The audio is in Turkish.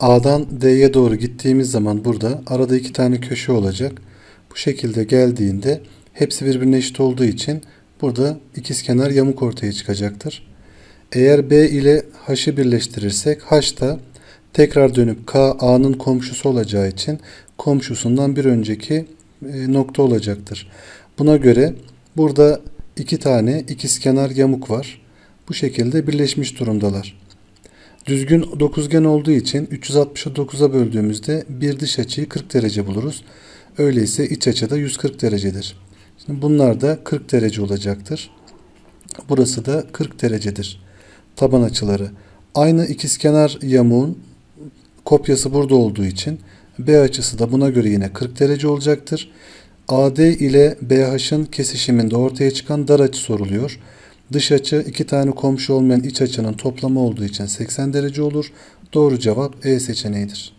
A'dan D'ye doğru gittiğimiz zaman burada arada iki tane köşe olacak. Bu şekilde geldiğinde hepsi birbirine eşit olduğu için burada ikizkenar yamuk ortaya çıkacaktır. Eğer B ile H'ı birleştirirsek H da tekrar dönüp K A'nın komşusu olacağı için komşusundan bir önceki e, nokta olacaktır. Buna göre burada iki tane ikizkenar yamuk var. Bu şekilde birleşmiş durumdalar. Düzgün dokuzgen olduğu için 360'ı 9'a böldüğümüzde bir dış açıyı 40 derece buluruz. Öyleyse iç açı da 140 derecedir. Şimdi bunlar da 40 derece olacaktır. Burası da 40 derecedir. Taban açıları. Aynı ikizkenar yamuğun kopyası burada olduğu için B açısı da buna göre yine 40 derece olacaktır. AD ile BH'ın kesişiminde ortaya çıkan dar açı soruluyor. Dış açı iki tane komşu olmayan iç açının toplamı olduğu için 80 derece olur. Doğru cevap E seçeneğidir.